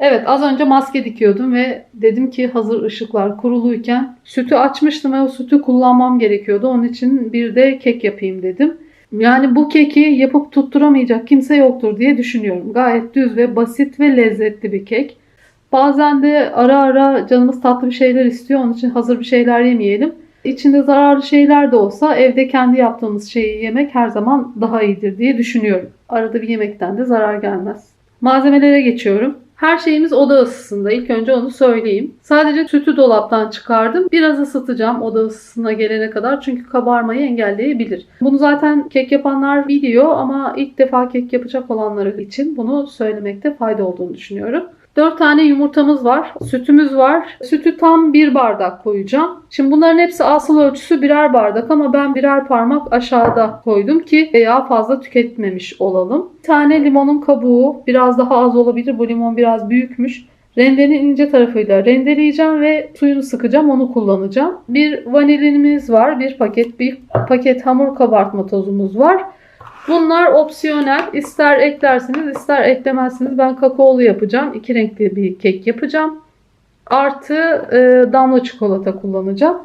Evet az önce maske dikiyordum ve dedim ki hazır ışıklar kuruluyken sütü açmıştım ve o sütü kullanmam gerekiyordu. Onun için bir de kek yapayım dedim. Yani bu keki yapıp tutturamayacak kimse yoktur diye düşünüyorum. Gayet düz ve basit ve lezzetli bir kek. Bazen de ara ara canımız tatlı bir şeyler istiyor. Onun için hazır bir şeyler yemeyelim. İçinde zararlı şeyler de olsa evde kendi yaptığımız şeyi yemek her zaman daha iyidir diye düşünüyorum. Arada bir yemekten de zarar gelmez. Malzemelere geçiyorum. Her şeyimiz oda ısısında. İlk önce onu söyleyeyim. Sadece sütü dolaptan çıkardım. Biraz ısıtacağım oda ısısına gelene kadar. Çünkü kabarmayı engelleyebilir. Bunu zaten kek yapanlar biliyor ama ilk defa kek yapacak olanları için bunu söylemekte fayda olduğunu düşünüyorum. 4 tane yumurtamız var. Sütümüz var. Sütü tam bir bardak koyacağım. Şimdi bunların hepsi asıl ölçüsü birer bardak ama ben birer parmak aşağıda koydum ki yağ fazla tüketmemiş olalım. Bir tane limonun kabuğu biraz daha az olabilir. Bu limon biraz büyükmüş. Rendenin ince tarafıyla rendeleyeceğim ve suyunu sıkacağım onu kullanacağım. Bir vanilinimiz var. Bir paket bir paket hamur kabartma tozumuz var. Bunlar opsiyonel. İster eklersiniz ister eklemezsiniz. Ben kakaolu yapacağım. İki renkli bir kek yapacağım. Artı e, damla çikolata kullanacağım.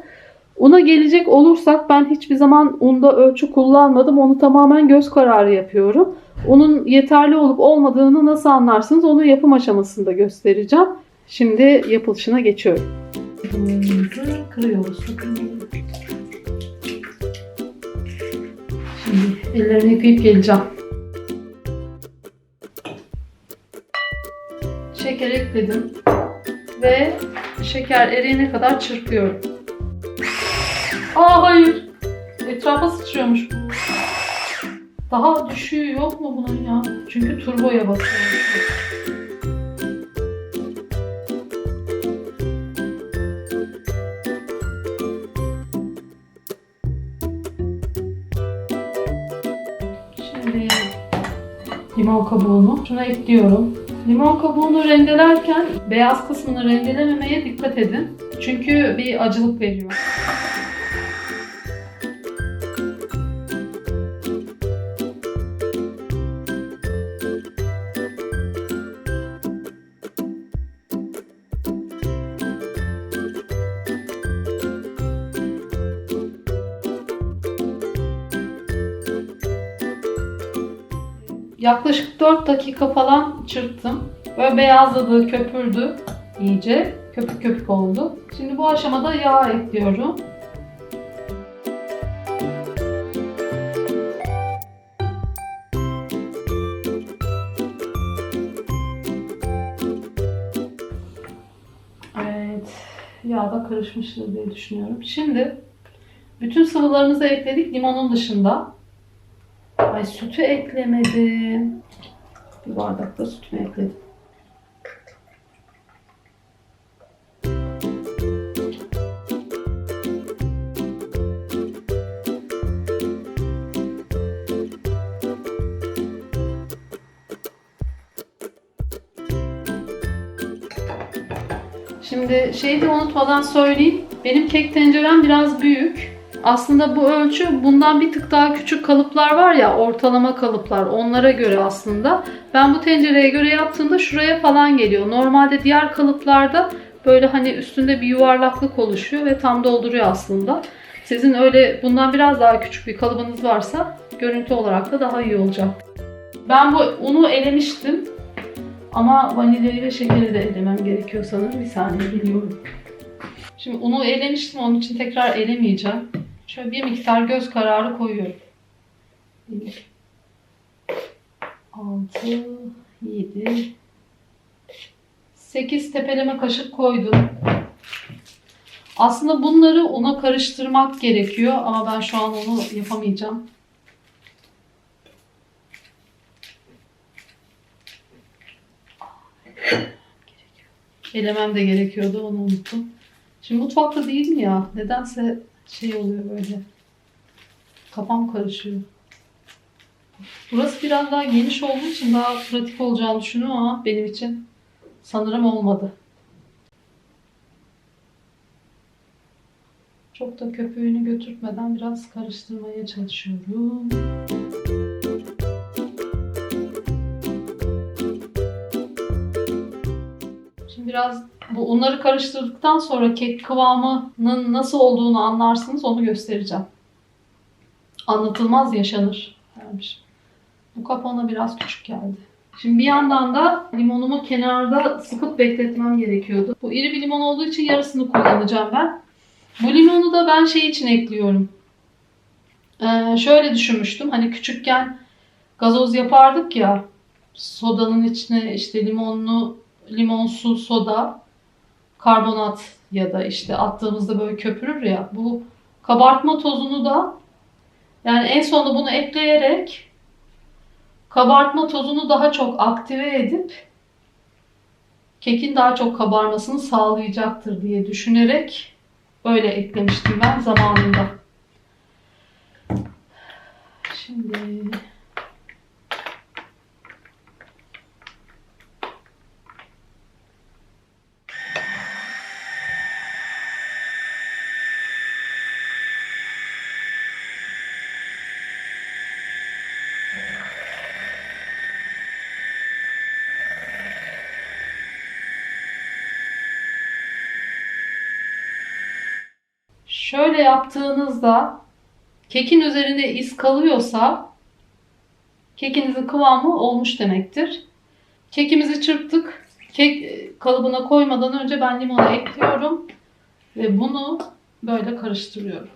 Una gelecek olursak ben hiçbir zaman unda ölçü kullanmadım. Onu tamamen göz kararı yapıyorum. Unun yeterli olup olmadığını nasıl anlarsınız onu yapım aşamasında göstereceğim. Şimdi yapılışına geçiyorum. Kırıyoruz. Şimdi ellerimi yıkayıp geleceğim. Şeker ekledim ve şeker eriyene kadar çırpıyorum. Aa hayır. Etrafa sıçrıyormuş. Daha düşüğü yok mu bunun ya? Çünkü turboya basıyorum. Limon kabuğunu şuna ekliyorum. Limon kabuğunu rendelerken beyaz kısmını rendelememeye dikkat edin. Çünkü bir acılık veriyor. Yaklaşık 4 dakika falan çırptım. Böyle beyazladı, köpürdü iyice. Köpük köpük oldu. Şimdi bu aşamada yağ ekliyorum. Evet, yağ da karışmıştır diye düşünüyorum. Şimdi bütün sıvılarımızı ekledik limonun dışında. Ay sütü eklemedim. Bir bardakta sütümü ekledim. Şimdi şeyi de unutmadan söyleyeyim. Benim kek tencerem biraz büyük. Aslında bu ölçü bundan bir tık daha küçük kalıplar var ya ortalama kalıplar onlara göre aslında. Ben bu tencereye göre yaptığımda şuraya falan geliyor. Normalde diğer kalıplarda böyle hani üstünde bir yuvarlaklık oluşuyor ve tam dolduruyor aslında. Sizin öyle bundan biraz daha küçük bir kalıbınız varsa görüntü olarak da daha iyi olacak. Ben bu unu elemiştim. Ama vanilyayı ve şekeri de elemem gerekiyor sanırım. Bir saniye biliyorum. Şimdi unu elemiştim onun için tekrar elemeyeceğim. Şöyle bir miktar göz kararı koyuyorum. 1 6 7 8 tepeleme kaşık koydum. Aslında bunları una karıştırmak gerekiyor ama ben şu an onu yapamayacağım. Elemem de gerekiyordu onu unuttum. Şimdi mutfakta değilim ya. Nedense şey oluyor böyle. Kafam karışıyor. Burası biraz daha geniş olduğu için daha pratik olacağını düşünüyorum ama benim için sanırım olmadı. Çok da köpüğünü götürtmeden biraz karıştırmaya çalışıyorum. Şimdi biraz bu unları karıştırdıktan sonra kek kıvamının nasıl olduğunu anlarsınız onu göstereceğim. Anlatılmaz yaşanır dermiş. Bu kap ona biraz küçük geldi. Şimdi bir yandan da limonumu kenarda sıkıp bekletmem gerekiyordu. Bu iri bir limon olduğu için yarısını kullanacağım ben. Bu limonu da ben şey için ekliyorum. Ee, şöyle düşünmüştüm. Hani küçükken gazoz yapardık ya. Sodanın içine işte limonlu, limonsu soda, karbonat ya da işte attığımızda böyle köpürür ya. Bu kabartma tozunu da yani en sonunda bunu ekleyerek kabartma tozunu daha çok aktive edip kekin daha çok kabarmasını sağlayacaktır diye düşünerek öyle eklemiştim ben zamanında. Şimdi Şöyle yaptığınızda kekin üzerinde iz kalıyorsa kekinizin kıvamı olmuş demektir. Kekimizi çırptık. Kek e, kalıbına koymadan önce ben limonu ekliyorum ve bunu böyle karıştırıyorum.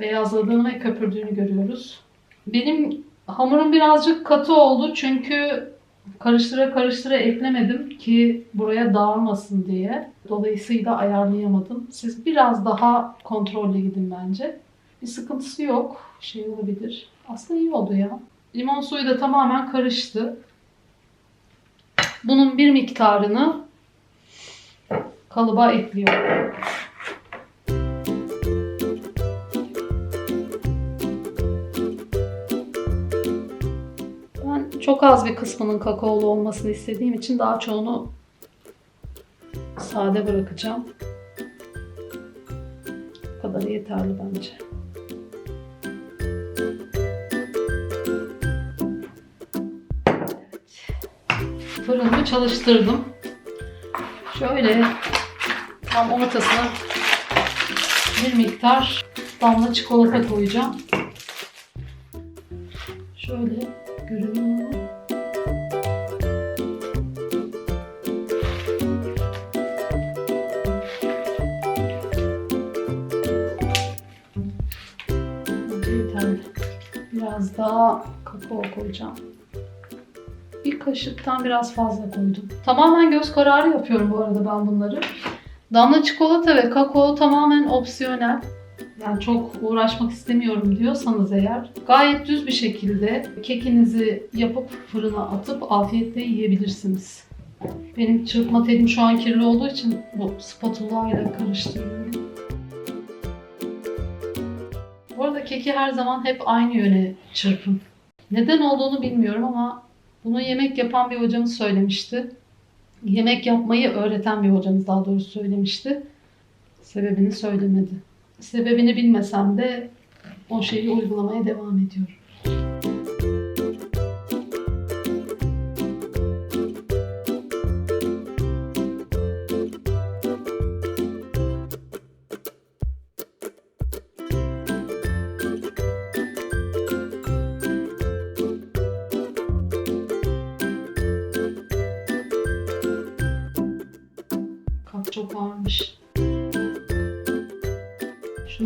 Beyazladığını ve köpürdüğünü görüyoruz. Benim hamurum birazcık katı oldu çünkü karıştıra karıştıra eklemedim ki buraya dağılmasın diye. Dolayısıyla ayarlayamadım. Siz biraz daha kontrollü gidin bence. Bir sıkıntısı yok. Şey olabilir. Aslında iyi oldu ya. Limon suyu da tamamen karıştı. Bunun bir miktarını kalıba ekliyorum. Çok az bir kısmının kakaolu olmasını istediğim için daha çoğunu sade bırakacağım. Bu kadar yeterli bence. Evet. Fırınımı çalıştırdım. Şöyle tam ortasına bir miktar damla çikolata koyacağım. Şöyle görünüyor. mu? Biraz daha kakao koyacağım. Bir kaşıktan biraz fazla koydum. Tamamen göz kararı yapıyorum bu arada ben bunları. Damla çikolata ve kakao tamamen opsiyonel. Yani çok uğraşmak istemiyorum diyorsanız eğer gayet düz bir şekilde kekinizi yapıp fırına atıp afiyetle yiyebilirsiniz. Benim çırpma telim şu an kirli olduğu için bu spatula ile karıştırıyorum. Bu arada keki her zaman hep aynı yöne çırpın. Neden olduğunu bilmiyorum ama bunu yemek yapan bir hocamız söylemişti. Yemek yapmayı öğreten bir hocamız daha doğrusu söylemişti. Sebebini söylemedi. Sebebini bilmesem de o şeyi uygulamaya devam ediyorum.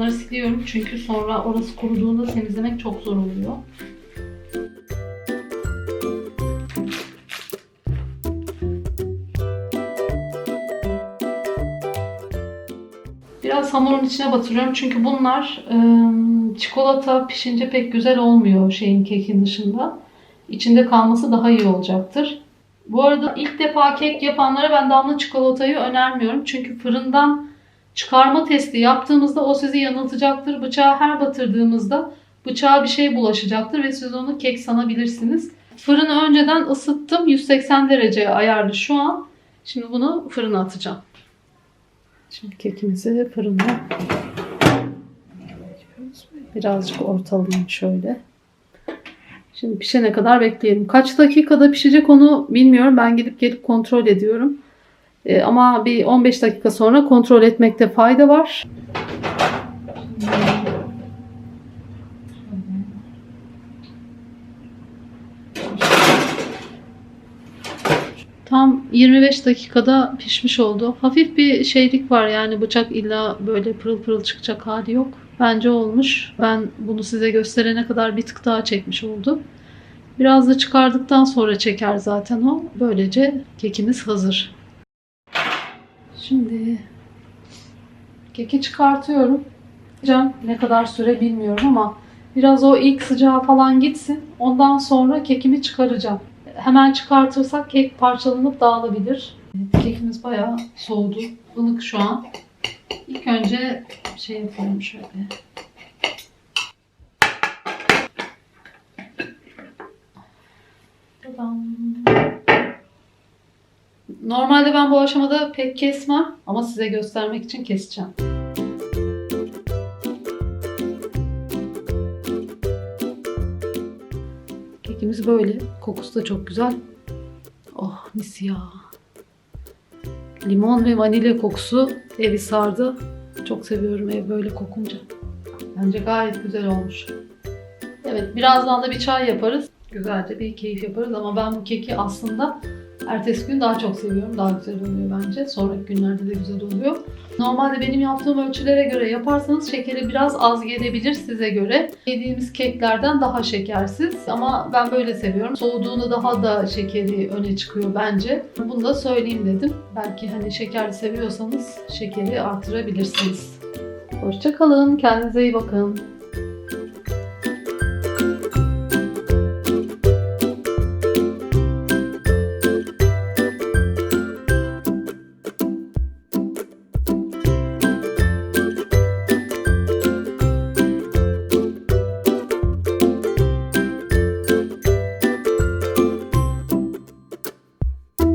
Şunları siliyorum çünkü sonra orası kuruduğunda temizlemek çok zor oluyor. Biraz hamurun içine batırıyorum çünkü bunlar ıı, çikolata pişince pek güzel olmuyor şeyin kekin dışında. İçinde kalması daha iyi olacaktır. Bu arada ilk defa kek yapanlara ben damla çikolatayı önermiyorum. Çünkü fırından çıkarma testi yaptığımızda o sizi yanıltacaktır. Bıçağı her batırdığımızda bıçağa bir şey bulaşacaktır ve siz onu kek sanabilirsiniz. Fırını önceden ısıttım. 180 dereceye ayarlı şu an. Şimdi bunu fırına atacağım. Şimdi kekimizi fırına birazcık ortalayayım şöyle. Şimdi pişene kadar bekleyelim. Kaç dakikada pişecek onu bilmiyorum. Ben gidip gelip kontrol ediyorum. E, ama bir 15 dakika sonra kontrol etmekte fayda var. Tam 25 dakikada pişmiş oldu. Hafif bir şeylik var yani bıçak illa böyle pırıl pırıl çıkacak hali yok. Bence olmuş. Ben bunu size gösterene kadar bir tık daha çekmiş oldu. Biraz da çıkardıktan sonra çeker zaten o. Böylece kekimiz hazır. Şimdi keki çıkartıyorum. Can ne kadar süre bilmiyorum ama biraz o ilk sıcağı falan gitsin. Ondan sonra kekimi çıkaracağım. Hemen çıkartırsak kek parçalanıp dağılabilir. Kekimiz bayağı soğudu. Ilık şu an. İlk önce şey yapalım şöyle. Normalde ben bu aşamada pek kesmem ama size göstermek için keseceğim. Kekimiz böyle. Kokusu da çok güzel. Oh mis ya. Limon ve vanilya kokusu evi sardı. Çok seviyorum ev böyle kokunca. Bence gayet güzel olmuş. Evet birazdan da bir çay yaparız. Güzelce bir keyif yaparız ama ben bu keki aslında ertesi gün daha çok seviyorum. Daha güzel oluyor bence. Sonraki günlerde de güzel oluyor. Normalde benim yaptığım ölçülere göre yaparsanız şekeri biraz az gelebilir size göre. Yediğimiz keklerden daha şekersiz ama ben böyle seviyorum. Soğuduğunda daha da şekeri öne çıkıyor bence. Bunu da söyleyeyim dedim. Belki hani şekerli seviyorsanız şekeri artırabilirsiniz. Hoşçakalın. Kendinize iyi bakın.